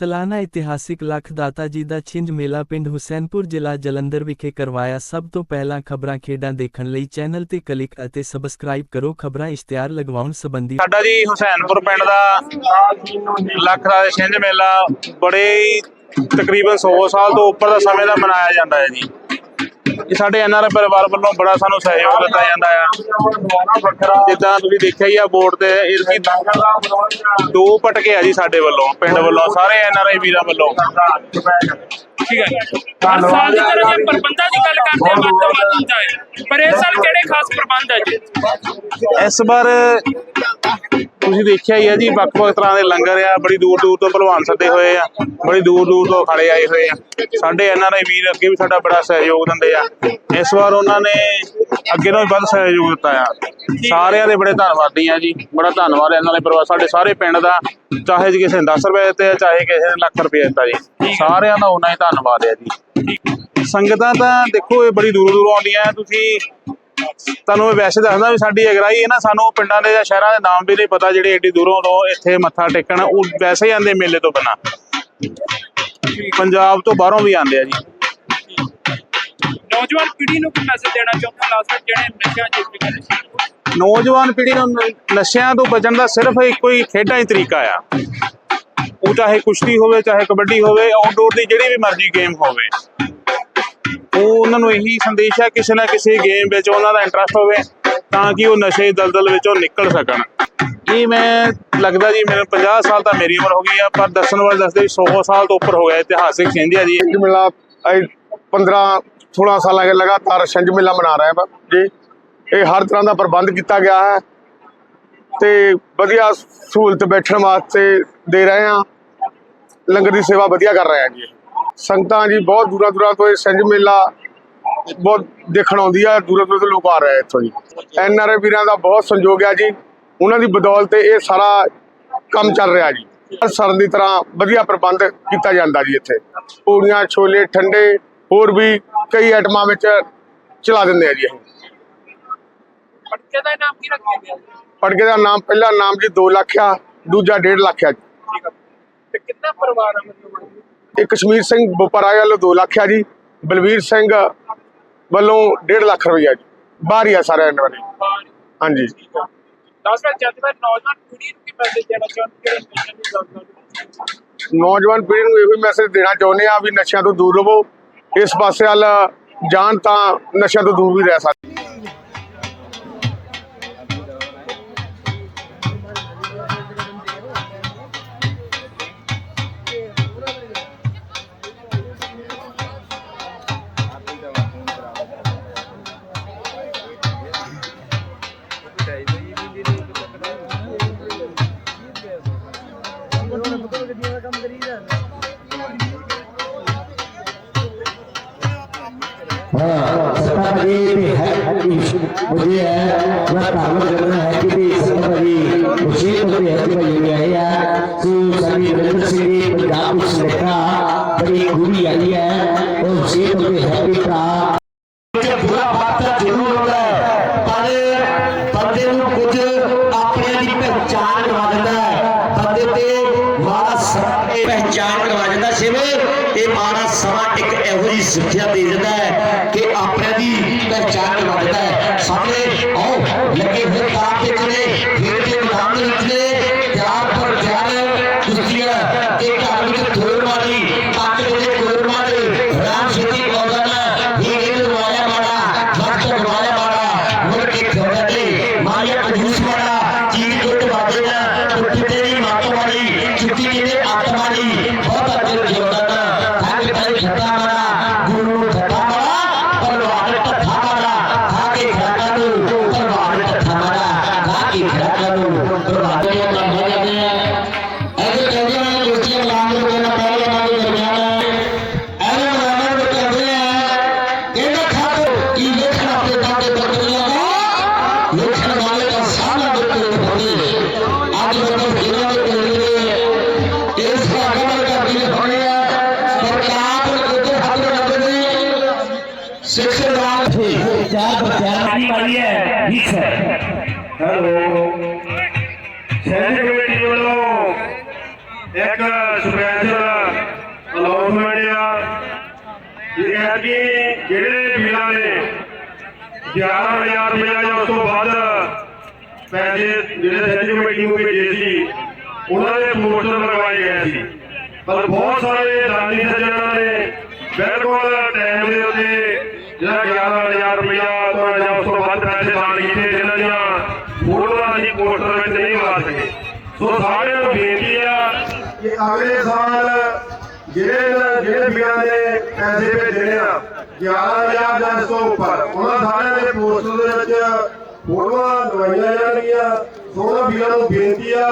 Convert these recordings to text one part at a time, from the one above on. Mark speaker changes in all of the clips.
Speaker 1: ਸਾਲਾਨਾ ਇਤਿਹਾਸਿਕ ਲੱਖ ਦਾਤਾ ਜੀ ਦਾ ਛਿੰਝ ਮੇਲਾ ਪਿੰਡ ਹੁਸੈਨਪੁਰ ਜ਼ਿਲ੍ਹਾ ਜਲੰਧਰ ਵਿਖੇ ਕਰਵਾਇਆ ਸਭ ਤੋਂ ਪਹਿਲਾਂ ਖਬਰਾਂ ਖੇਡਾਂ ਦੇਖਣ ਲਈ ਚੈਨਲ ਤੇ ਕਲਿੱਕ ਅਤੇ ਸਬਸਕ੍ਰਾਈਬ ਕਰੋ, ਖਬਰਾਂ ਇਸ਼ਤਿਹਾਰ ਲਗਵਾਉਣ ਸੰਬੰਧੀ।
Speaker 2: ਸਾਡਾ ਜੀ ਹੁਸੈਨਪੁਰ ਪਿੰਡ ਦਾ ਲੱਖ ਦਾ ਛਿੰਝ ਮੇਲਾ ਬੜੇ ਤਕਰੀਬਨ 100 ਸਾਲ ਤੋਂ ਉੱਪਰ ਦਾ ਸਮੇਂ ਦਾ ਮਨਾਇਆ ਜਾਂਦਾ ਹੈ ਜੀ। ਇਹ ਸਾਡੇ ਐਨਆਰ ਪਰਿਵਾਰ ਵੱਲੋਂ ਬੜਾ ਸਾਨੂੰ ਸਹਿਯੋਗ ਦਿੱਤਾ ਜਾਂਦਾ ਆ। ਜਿੱਦਾਂ ਤੁਸੀਂ ਦੇਖਿਆ ਹੀ ਆ ਬੋਰਡ ਤੇ ਇਸ ਦੀ ਦੋ ਪਟਕੇ ਆ ਜੀ ਸਾਡੇ ਵੱਲੋਂ ਪਿੰਡ ਵੱਲੋਂ ਸਾਰੇ ਐਨਆਰਆਈ ਵੀਰਾਂ ਵੱਲੋਂ।
Speaker 3: ਠੀਕ ਹੈ ਹਰ ਸਾਲ ਦੀ ਤਰ੍ਹਾਂ ਜੇ ਪ੍ਰਬੰਧਾਂ ਦੀ ਗੱਲ ਕਰਦੇ ਹਾਂ ਵੱਧ ਤੋਂ ਵੱਧ ਹੁੰਦਾ ਹੈ। ਪਰ ਇਸ ਸਾਲ ਕਿਹੜੇ ਖਾਸ ਪ੍ਰਬੰਧ ਹੈ ਜੀ?
Speaker 2: ਇਸ ਵਾਰ ਤੁਸੀਂ ਦੇਖਿਆ ਹੀ ਆ ਜੀ ਵੱਖ-ਵੱਖ ਤਰ੍ਹਾਂ ਦੇ ਲੰਗਰ ਆ, ਬੜੀ ਦੂਰ ਦੂਰ ਤੋਂ ਭਲਵਾਨ ਸੱਦੇ ਹੋਏ ਆ, ਬੜੀ ਦੂਰ ਦੂਰ ਤੋਂ ਖੜੇ ਆਏ ਹੋਏ ਆ। ਸਾਡੇ ਐਨਆਰਆਈ ਵੀਰ ਅੱਗੇ ਵੀ ਸਾਡਾ ਬੜਾ ਸਹਿਯੋਗ ਦਿੰਦੇ ਆ। ਇਸ ਵਾਰ ਉਹਨਾਂ ਨੇ ਅੱਗੇ ਨਾਲੋਂ ਵੀ ਵੱਧ ਸਹਿਯੋਗ ਦਿੱਤਾ ਆ। ਸਾਰਿਆਂ ਦੇ ਬੜੇ ਧੰਨਵਾਦੀ ਆ ਜੀ, ਬੜਾ ਧੰਨਵਾਦ ਇਹਨਾਂ ਦੇ ਪਰਿਵਾਰ, ਸਾਡੇ ਸਾਰੇ ਪਿੰਡ ਦਾ, ਚਾਹੇ ਕਿਸੇ ਨੇ 10 ਰੁਪਏ ਦਿੱਤੇ ਆ, ਚਾਹੇ ਕਿਸੇ ਨੇ ਲੱਖ ਰੁਪਏ ਦਿੱਤਾ ਜੀ। ਸਾਰਿਆਂ ਦਾ ਉਹਨਾਂ ਹੀ ਧੰਨਵਾਦ ਆ ਜੀ। ਸੰਗਤਾਂ ਤਾਂ ਦੇਖੋ, ਇਹ ਬੜੀ ਦੂਰੋਂ ਦੂਰੋਂ ਆਉਂਦੀਆਂ, ਤੁਸੀਂ ਤੁਹਾਨੂੰ ਮੈਂ ਵੈਸੇ ਦੱਸਦਾ ਵੀ ਸਾਡੀ ਅਗਰਾਈ ਹੈ ਨਾ ਸਾਨੂੰ ਪਿੰਡਾਂ ਦੇ ਜਾਂ ਸ਼ਹਿਰਾਂ ਦੇ ਨਾਮ ਵੀ ਨਹੀਂ ਪਤਾ ਜਿਹੜੇ ਏਡੀ ਦੂਰੋਂ ਤੋਂ ਇੱਥੇ ਮੱਥਾ ਟੇਕਣ ਉਹ ਵੈਸੇ ਹੀ ਆਉਂਦੇ ਮੇਲੇ ਤੋਂ ਬਿਨਾਂ। ਪੰਜਾਬ ਤੋਂ ਬਾਹਰੋਂ ਵੀ ਆਉਂਦੇ ਆ ਜੀ।
Speaker 3: ਨੌਜਵਾਨ ਪੀੜ੍ਹੀ ਨੂੰ ਕੀ ਮੈਸੇਜ ਦੇਣਾ ਚਾਹੁੰਦੇ ਹੋ? ਲਾਸਟ ਜਿਹੜੇ ਨਸ਼ਿਆਂ ਚ ਸੀ
Speaker 2: ਨੌਜਵਾਨ ਪੀੜ੍ਹੀ ਨ- ਨਸ਼ਿਆਂ ਤੋਂ ਬਚਣ ਦਾ ਸਿਰਫ ਇੱਕੋ ਹੀ ਖੇਡਾਂ ਹੀ ਤਰੀਕਾ ਆ। ਉਹ ਚਾਹੇ ਕੁਸ਼ਤੀ ਹੋਵੇ ਚਾਹੇ ਕਬੱਡੀ ਹੋਵੇ ਆਊਟਡੋਰ ਦੀ ਜਿਹੜੀ ਵੀ ਮਰਜ਼ੀ ਗੇਮ ਹੋਵੇ। ਉਹ ਉਹਨਾਂ ਨੂੰ ਇਹੀ ਸੰਦੇਸ਼ ਹੈ ਕਿਸੇ ਨਾ ਕਿਸੇ ਗੇਮ ਵਿੱਚ ਉਹਨਾਂ ਦਾ ਇੰਟਰਸਟ ਹੋਵੇ ਤਾਂ ਕਿ ਉਹ ਨਸ਼ੇ ਦੀ ਦਲਦਲ ਵਿੱਚੋਂ ਨਿਕਲ ਸਕਣ। ਇਹ ਮੈਂ ਲੱਗਦਾ ਜੀ ਮੇਰੇ 50 ਸਾਲ ਤਾਂ ਮੇਰੀ ਉਮਰ ਹੋ ਗਈ ਆ ਪਰ ਦੱਸਣ ਵਾਲੇ ਦੱਸਦੇ ਵੀ 100 ਸਾਲ ਤੋਂ ਉੱਪਰ ਹੋ ਗਿਆ ਇਤਿਹਾਸਿਕ ਸਿੰਧਿਆ ਜੀ।
Speaker 4: ਛਿੰਝ ਮੇਲਾ ਇਹ 15 16 ਸਾਲਾਂ ਕੇ ਲਗਾਤਾਰ ਛਿੰਝ ਮੇਲਾ ਮਨਾ ਰਹੇ ਹਾਂ ਜੀ। ਇਹ ਹਰ ਤਰ੍ਹਾਂ ਦਾ ਪ੍ਰਬੰਧ ਕੀਤਾ ਗਿਆ ਹੈ ਤੇ ਵਧੀਆ ਸਹੂਲਤ ਬੈਠਣ ਵਾਸਤੇ ਦੇ ਰਹੇ ਹਾਂ ਲੰਗਰ ਦੀ ਸੇਵਾ ਵਧੀਆ ਕਰ ਰਹੇ ਹਾਂ ਜੀ ਸੰਗਤਾਂ ਜੀ ਬਹੁਤ ਦੂਰਾਂ ਦੂਰਾਂ ਤੋਂ ਇਹ ਛਿੰਝ ਮੇਲਾ ਬਹੁਤ ਦੇਖਣ ਆਉਂਦੀ ਆ ਦੂਰਾਂ ਦੂਰਾਂ ਤੋਂ ਲੋਕ ਆ ਰਹੇ ਆ ਇੱਥੋਂ ਜੀ। ਐਨ ਆਰ ਆਈ ਵੀਰਾਂ ਦਾ ਬਹੁਤ ਸੰਯੋਗ ਆ ਜੀ। ਉਹਨਾਂ ਦੀ ਬਦੌਲਤ ਇਹ ਸਾਰਾ ਕੰਮ ਚੱਲ ਰਿਹਾ ਜੀ। ਸਰਨ ਦੀ ਤਰ੍ਹਾਂ ਵਧੀਆ ਪ੍ਰਬੰਧ ਕੀਤਾ ਜਾਂਦਾ ਜੀ ਇੱਥੇ। ਪੂੜੀਆਂ ਛੋਲੇ ਠੰਡੇ ਹੋਰ ਵੀ ਕਈ ਆਈਟਮਾਂ ਵਿੱਚ ਚਲਾ ਦਿੰਦੇ ਆ ਜੀ ਅਸੀਂ।
Speaker 3: ਪਟਕੇ ਦਾ ਨਾਮ ਕੀ ਰੱਖਿਆ ਗਿਆ? ਜੀ?
Speaker 4: ਪੜਕੇ ਦਾ ਨਾਮ ਪਹਿਲਾ ਨਾਮ ਜੀ 2 ਲੱਖ ਆ ਦੂਜਾ 1.5 ਲੱਖ ਆ ਜੀ।
Speaker 3: ਤੇ ਕਿੰਨਾ ਪਰਿਵਾਰ ਹੈ ਮਤਲਬ?
Speaker 4: ਇਹ ਕਸ਼ਮੀਰ ਸਿੰਘ ਬੋਪਰਾਏ ਵੱਲੋਂ 2 ਲੱਖ ਆ ਜੀ ਬਲਵੀਰ ਸਿੰਘ ਵੱਲੋਂ 1.5 ਲੱਖ ਰੁਪਈਆ ਜੀ। ਬਾਹਰ ਹੀ ਆ ਸਾਰੇ ਇਹਨਾਂ ਹਾਂਜੀ।
Speaker 3: ਨੌਜਵਾਨ ਪੀੜ੍ਹੀ ਨੂੰ ਕੀ ਮੈਸੇਜ ਦੇਣਾ ਚਾਹੁੰਦੇ ਹੋ ਜਿਹੜੇ ਨਸ਼ਿਆਂ ਦੀ ਗੱਲ ਕਰਦੇ?
Speaker 4: ਨੌਜਵਾਨ ਪੀੜ੍ਹੀ ਨੂੰ ਇਹੋ ਹੀ ਮੈਸੇਜ ਦੇਣਾ ਚਾਹੁੰਦੇ ਆ ਵੀ ਨਸ਼ਿਆਂ ਤੋਂ ਦੂਰ ਰਹੋ। ਇਸ ਪਾਸੇ ਵੱਲ ਜਾਣ ਤਾਂ ਨਸ਼ਿਆਂ ਤੋਂ ਦੂਰ ਵੀ ਰਹਿ ਸਕਦੇ।
Speaker 5: हाँ सत्ता जी पे है मुझे है मैं काम करना है कि भी सत्ता जी उसी तो भी है कि भाई ये है यार तो सभी नरेंद्र सिंह जी पंजाब कुछ लिखा बड़ी खूबी आई है और उसी तो भी है कि का बुरा वादा जरूर होता है पर बंदे को कुछ अपने की पहचान करवा देता है बंदे ते वादा पहचान करवा ਸਿਵੇ ਇਹ ਮਾੜਾ ਸਮਾਂ ਇੱਕ ਇਹੋ ਜਿਹੀ ਸਿੱਖਿਆ ਦੇ ਦਿੰਦਾ ਹੈ ਕਿ ਆਪਣੇ ਦੀ ਪਹਿਚਾਣ ਕਰਵਾ ਹੈ। ਸਾਹਮਣੇ ਆਓ, ਲੱਗੇ ਹੋਏ ਸਿੱਖਦਾਰ ਚਾਰ ਬਤਿਆਰੀ ਵਾਲੀ ਹੈ ਠੀਕ ਹੈ।
Speaker 6: ਹੈਲੋ। ਸੈਨਿਕ ਕਮੇਟੀ ਵੱਲੋਂ ਇੱਕ ਸਪੈਸ਼ਲ ਇਹ ਹੈ ਕਿ ਜਿਹੜੇ ਵੀਰਾਂ ਨੇ 11000 ਰੁਪਇਆ ਜਾਂ ਉਸ ਤੋਂ ਵੱਧ ਪੈਸੇ ਜਿਹੜੇ ਸੈਂਟਰ ਕਮੇਟੀ ਨੂੰ ਭੇਜੇ ਸੀ ਉਹਨਾਂ ਦੇ ਪੋਸਟਰ ਲਗਵਾਏ ਗਏ ਸੀ। ਪਰ ਬਹੁਤ ਸਾਰੇ ਦਾਨੀ ਸੱਜਣਾਂ ਨੇ ਬਿਲਕੁਲ ਟਾਈਮ ਦੇ ਉੱਤੇ ਜਿਹੜਾ 11000 ਰੁਪਇਆ ਤੋਂ ਜਾਂ ਉਸ ਤੋਂ ਵੱਧ ਪੈਸੇ ਦਾਨ ਕੀਤੇ ਜਿਨ੍ਹਾਂ ਦੀਆਂ ਫੋਟੋਆਂ ਅਸੀਂ ਪੋਸਟਰ ਵਿੱਚ ਨਹੀਂ ਲਾ ਸਕੇ। ਸੋ ਸਾਰਿਆਂ ਨੂੰ ਬੇਨਤੀ ਆ ਕਿ ਅਗਲੇ ਸਾਲ ਜਿਹੜੇ ਜਿਹੜੇ ਵੀਰਾਂ ਨੇ ਪੈਸੇ ਭੇਜਣੇ ਆ 11000 ਜਾਂ ਤੋਂ ਉੱਪਰ, ਉਹਨਾਂ ਸਾਰਿਆਂ ਦੇ ਪੋਸਟਰ ਦੇ ਵਿੱਚ ਫੋਟੋਆਂ ਦਵਾਈਆਂ ਜਾਣਗੀਆਂ। ਸੋਹਣਾ ਉਹਨਾਂ ਵੀਰਾਂ ਨੂੰ ਬੇਨਤੀ ਆ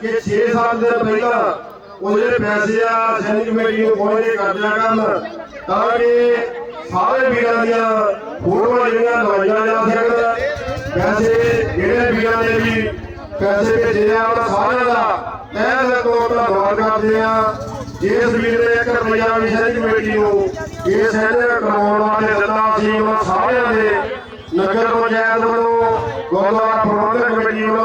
Speaker 6: ਕਿ 6 ਸਾਲ ਦੇ ਪਹਿਲਾਂ ਉਹ ਜਿਹੜੇ ਪੈਸੇ ਆ, ਸੈਨਿਕ ਕਮੇਟੀ ਨੂੰ ਪਹੁੰਚੇ ਕਰ ਦਿਆ ਕਰਨ, ਤਾਂ ਕਿ ਸਾਰੇ ਵੀਰਾਂ ਦੀਆਂ ਫੋਟੋਆਂ ਜਿਹੜੀਆਂ ਲਵਾਈਆਂ ਜਾ ਸਕਣ। ਪੈਸੇ ਜਿਹੜੇ ਵੀਰਾਂ ਨੇ ਵੀ ਪੈਸੇ ਭੇਜੇ ਆ ਉਹਨਾਂ ਸਾਰਿਆਂ ਦਾ ਤਹਿ ਦਿਲ ਤੋਂ ਧੰਨਵਾਦ ਕਰਦੇ ਆ। ਜਿਸ ਵੀਰ ਨੇ 1 ਰੁਪਿਆ ਵੀ ਸੈਨਿਕ ਕਮੇਟੀ ਨੂੰ ਇਹ ਸੈਨਿਕ ਕਰਵਾਉਣ ਵਾਸਤੇ ਦਿੱਤਾ ਸੀ ਉਹਨਾਂ ਸਾਰਿਆਂ ਦੇ ਨਗਰ ਪੰਚਾਇਤ ਵੱਲੋਂ ਗੁਰਦੁਆਰਾ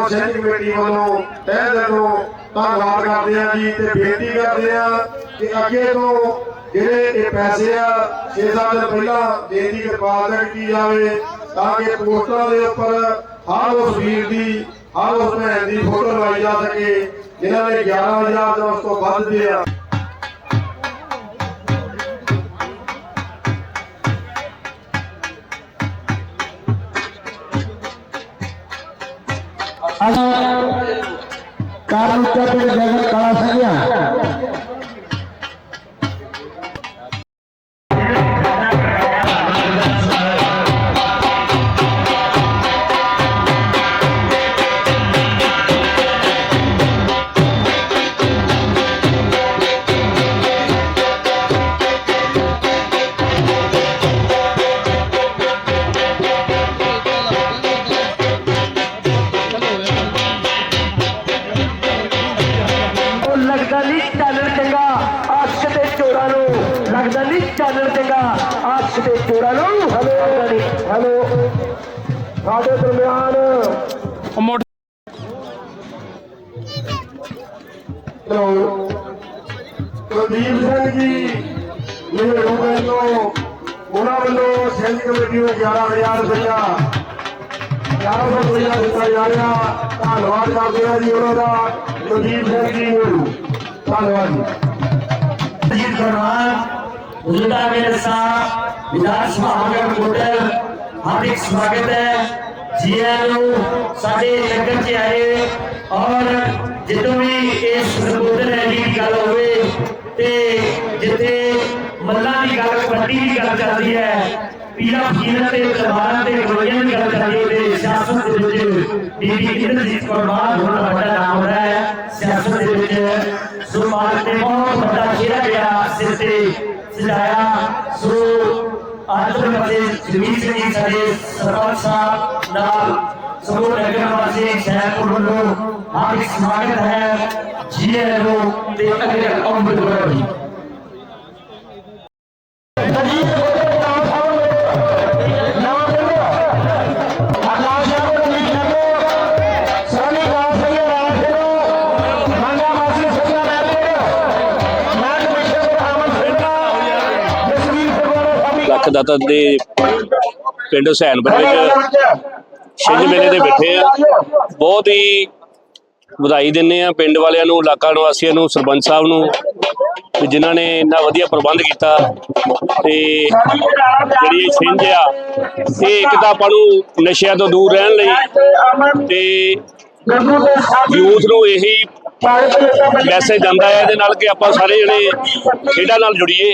Speaker 6: ਵੱਲੋਂ ਸੈਨਿਕ ਕਮੇਟੀ ਵੱਲੋਂ ਤਹਿ ਦਿਲੋਂ ਧੰਨਵਾਦ ਕਰਦੇ ਆ ਜੀ ਤੇ ਬੇਨਤੀ ਕਰਦੇ ਆ ਕਿ ਅੱਗੇ ਤੋਂ ਜਿਹੜੇ ਇਹ ਪੈਸੇ ਆ 6 ਸਾਲ ਪਹਿਲਾਂ ਦੇਣ ਦੀ ਕਿਰਪਾਲਤਾ ਕੀਤੀ ਜਾਵੇ ਤਾਂ ਕਿ ਪੋਸਟਰਾਂ ਦੇ ਉੱਪਰ ਹਰ ਉਸ ਵੀਰ ਦੀ, ਹਰ ਉਸ ਭੈਣ ਦੀ ਫੋਟੋ ਲਵਾਈ ਜਾ ਸਕੇ, ਜਿਨ੍ਹਾਂ ਨੇ 11000 ਤੋਂ ਉਸ ਤੋਂ ਵੱਧ ਦੇ ਆ।
Speaker 7: ਕਾਰਨ ਉੱਤੇ ਪਿੰਡ ਜਗਤ ਕਲਾ ఛానల్గా ఆశితే చూడను హలో హలో ਸਾਡੇ ਦਰਮਿਆਨ
Speaker 6: ਹੈਲੋ ਪ੍ਰਦੀਪ ਸਿੰਘ ਜੀ ਮੇਰੇ ਵੱਲੋਂ ਉਹਨਾਂ ਵੱਲੋਂ ਸੈਲ ਕਮੇਟੀ ਨੂੰ 11000 ਰੁਪਇਆ 1100 ਰੁਪਇਆ ਦਿੱਤਾ ਜਾ ਰਿਹਾ। ਧੰਨਵਾਦ ਕਰਦੇ ਹਾਂ ਜੀ ਉਹਨਾਂ ਦਾ ਪ੍ਰਦੀਪ ਸਿੰਘ ਜੀ ਨੂੰ। ਧੰਨਵਾਦ ਜੀ।
Speaker 7: ਧੰਨਵਾਦ फरमान मौजूदा मेरे साथ विधानसभा हलका होटल हार्दिक स्वागत है जीएनओ ਸਾਡੇ ਲੰਗਰ ਚ ਆਏ ਔਰ ਜਦੋਂ ਵੀ ਇਸ ਸੰਬੋਧਨ ਰੈਲੀ ਦੀ ਗੱਲ ਹੋਵੇ ਤੇ ਜਿੱਥੇ ਮੱਲਾਂ ਦੀ ਗੱਲ ਕਬੱਡੀ ਦੀ ਗੱਲ ਚੱਲਦੀ ਹੈ ਪੀਰਾਂ ਫਕੀਰਾਂ ਤੇ ਤਲਵਾਰਾਂ ਤੇ ਗੋਲੀਆਂ ਦੀ ਗੱਲ ਚੱਲਦੀ ਹੈ ਤੇ ਸਿਆਸਤ ਦੇ ਵਿੱਚ ਬੀਬੀ ਇੰਦਰਜੀਤ ਕੌਰ ਮਾਨ ਹੋਣਾ ਵੱਡਾ ਨਾਮ ਹੋ ਰਿਹਾ ਹੈ ਸਿਆਸਤ ਦੇ ਵਿੱਚ ਸੋ ਮਾਲਕ ਨੇ ਬਹੁਤ ਵੱਡਾ ਚਿਹਰਾ ਗਿਆ ਸਿਰ ਤੇ ਸਜਾਇਆ ਸੋ ਅੱਜ ਦੇ ਬੱਚੇ ਜਮੀਨ ਸਿੰਘ ਜੀ ਸਾਡੇ ਸਰਪੰਚ ਸਾਹਿਬ ਨਾਲ ਸਮੂਹ ਨਗਰ ਵਾਸੀ ਸ਼ਹਿਰ ਵੱਲੋਂ ਹਾਰਦਿਕ ਸਵਾਗਤ ਹੈ ਜੀ ਆਇਆਂ ਨੂੰ ਤੇ ਅਗਲੇ ਅੰਮ੍ਰਿਤ ਵਰੋ
Speaker 8: ਦਾਤਾ ਦੇ ਪਿੰਡ ਹੁਸੈਨਪੁਰ ਵਿੱਚ ਛਿੰਝ ਮੇਲੇ ਦੇ ਬੈਠੇ ਆ। ਬਹੁਤ ਹੀ ਵਧਾਈ ਦਿੰਨੇ ਆ ਪਿੰਡ ਵਾਲਿਆਂ ਨੂੰ ਇਲਾਕਾ ਨਿਵਾਸੀਆਂ ਨੂੰ ਸਰਪੰਚ ਸਾਹਿਬ ਨੂੰ ਤੇ ਜਿਨ੍ਹਾਂ ਨੇ ਇੰਨਾ ਵਧੀਆ ਪ੍ਰਬੰਧ ਕੀਤਾ। ਤੇ ਜਿਹੜੀ ਇਹ ਛਿੰਝ ਆ ਇਹ ਇੱਕ ਤਾਂ ਆਪਾਂ ਨੂੰ ਨਸ਼ਿਆਂ ਤੋਂ ਦੂਰ ਰਹਿਣ ਲਈ ਤੇ ਯੂਥ ਨੂੰ ਇਹੀ ਮੈਸੇਜ ਜਾਂਦਾ ਹੈ ਇਹਦੇ ਨਾਲ ਕਿ ਆਪਾਂ ਸਾਰੇ ਜਣੇ ਖੇਡਾਂ ਨਾਲ ਜੁੜੀਏ।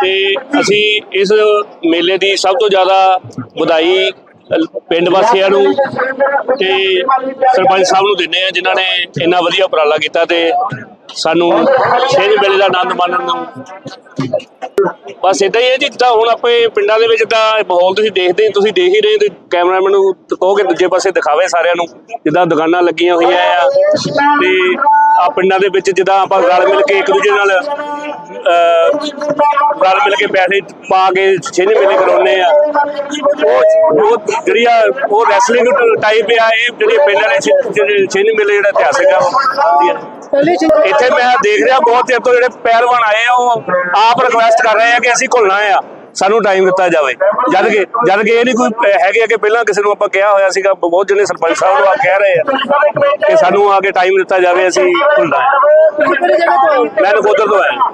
Speaker 8: ਤੇ ਅਸੀਂ ਇਸ ਮੇਲੇ ਦੀ ਸਭ ਤੋਂ ਜ਼ਿਆਦਾ ਵਧਾਈ ਪਿੰਡ ਵਾਸੀਆਂ ਨੂੰ ਤੇ ਸਰਪੰਚ ਸਾਹਿਬ ਨੂੰ ਦਿੰਦੇ ਆ ਜਿਨ੍ਹਾਂ ਨੇ ਇੰਨਾ ਵਧੀਆ ਉਪਰਾਲਾ ਕੀਤਾ ਤੇ ਸਾਨੂੰ ਛੇ ਮੇਲੇ ਦਾ ਆਨੰਦ ਮਾਣਨ ਨੂੰ ਬਸ ਇਦਾਂ ਹੀ ਹੈ ਜੀ ਜਿੱਦਾਂ ਹੁਣ ਆਪਣੇ ਪਿੰਡਾਂ ਦੇ ਵਿੱਚ ਤਾਂ ਮਾਹੌਲ ਤੁਸੀਂ ਦੇਖਦੇ ਤੁਸੀਂ ਦੇਖ ਹੀ ਰਹੇ ਤੇ ਕੈਮਰਾਮੈਨ ਨੂੰ ਕਹੋ ਕਿ ਦੂਜੇ ਪਾਸੇ ਦਿਖਾਵੇ ਸਾਰਿਆਂ ਨੂੰ ਜਿੱਦਾਂ ਦੁਕਾਨਾਂ ਲੱਗੀਆਂ ਹੋਈਆਂ ਆ ਤੇ ਆ ਪਿੰਡਾਂ ਦੇ ਵਿੱਚ ਜਿੱਦਾਂ ਆਪਾਂ ਰਲ ਮਿਲ ਕੇ ਇੱਕ ਦੂਜੇ ਨਾਲ ਅਹ, ਰਲ ਮਿਲ ਕੇ ਪੈਸੇ ਪਾ ਕੇ ਛਿੰਝ ਮੇਲੇ ਕਰਾਉਂਦੇ ਆ। ਉਹ ਜਿਹੜੀ ਆ ਉਹ ਰੈਸਲਿੰਗ ਟਾਈਪ ਆ ਇਹ ਜਿਹੜੇ ਪਿੰਡ ਵਾਲੇ ਛਿੰਝ ਮੇਲੇ ਜਿਹੜਾ ਇਤਿਹਾਸਿਕ ਆ। ਇੱਥੇ ਮੈਂ ਦੇਖ ਰਿਹਾ ਬਹੁਤ ਚਿਰ ਤੋਂ ਜਿਹੜੇ ਪਹਿਲਵਾਨ ਆਏ ਆ ਉਹ ਆਪ ਰਿਕੁਐਸਟ ਕਰ ਰਹੇ ਆ ਕਿ ਅਸੀਂ ਘੁਲਣਾ ਆ। ਸਾਨੂੰ ਟਾਈਮ ਦਿੱਤਾ ਜਾਵੇ। ਜਦ ਕਿ ਜਦ ਕਿ ਇਹ ਨਹੀਂ ਕੋਈ ਹੈਗੇ ਆ ਕਿ ਪਹਿਲਾਂ ਕਿਸੇ ਨੂੰ ਆਪਾਂ ਕਿਹਾ ਹੋਇਆ ਸੀਗਾ ਬਹੁਤ ਜਣੇ ਸਰਪੰਚ ਸਾਹਿਬ ਨੂੰ ਆ ਕਹਿ ਰਹੇ ਆ ਕਿ ਸਾਨੂੰ ਆ ਕੇ ਟਾਈਮ ਦਿੱਤਾ ਜਾਵੇ ਅਸੀਂ ਘੁਲਣਾ ਆ। ਮੈਂ ਨਕੋਦਰ ਤੋਂ ਆਇਆ।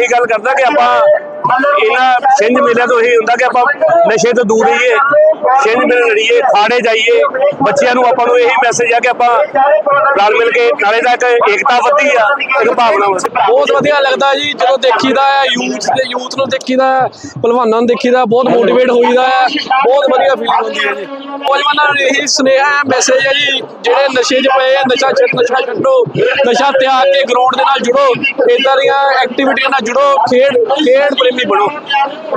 Speaker 8: ਇਹ ਗੱਲ ਕਰਦਾ ਕਿ ਆਪਾਂ ਇਹਨਾਂ ਸਿੰਝ ਮੇਲੇ ਤੋਂ ਇਹ ਹੁੰਦਾ ਕਿ ਆਪਾਂ ਨਸ਼ੇ ਤੋਂ ਦੂਰ ਰਹੀਏ ਸਿੰਝ ਮੇਲੇ ਲੜੀਏ ਖਾੜੇ ਜਾਈਏ। ਬੱਚਿਆਂ ਨੂੰ ਆਪਾਂ ਨੂੰ ਇਹੀ ਮੈਸੇਜ ਆ ਕਿ ਆਪਾਂ ਰਲ ਮਿਲ ਕੇ ਨਾਲੇ ਦਾ ਇੱਕ ਏਕਤਾ ਵਧੀ ਆ ਇੱਕ ਭਾਵਨਾ
Speaker 9: ਬਹੁਤ ਵਧੀਆ ਲੱਗਦਾ ਜੀ ਜਦੋਂ ਦੇਖੀਦਾ ਹੈ ਯੂਥ ਤੇ ਯੂਥ ਨੂੰ ਦੇਖੀਦਾ ਹੈ ਪਹਿਲਵਾਨਾਂ ਨੂੰ ਦੇਖੀਦਾ ਬਹੁਤ ਮੋਟੀਵੇਟ ਹੋਈਦਾ ਹੈ ਬਹੁਤ ਵਧੀਆ ਫੀਲਿੰਗ ਹੁੰਦੀ ਹੈ ਜੀ। ਪਹਿਲਵਾਨਾਂ ਨੂੰ ਇਹੀ ਸੁਨੇਹਾ ਹੈ ਮੈਸੇਜ ਹੈ ਜੀ ਜਿਹੜੇ ਨਸ਼ੇ 'ਚ ਪਏ ਆ ਨਸ਼ਾ ਛੱਡ ਨਸ਼ਾ ਛੱਡੋ ਨਸ਼ਾ ਤਿਆਗ ਕੇ ਗਰਾਊਂਡ ਦੇ ਨਾਲ ਜੁੜੋ ਇਦਾਂ ਦੀਆਂ ਐਕਟੀਵਿਟੀਆਂ ਨਾਲ ਜੁੜੋ ਖੇਡ ਖੇਡ ਪ੍ਰੇਮੀ título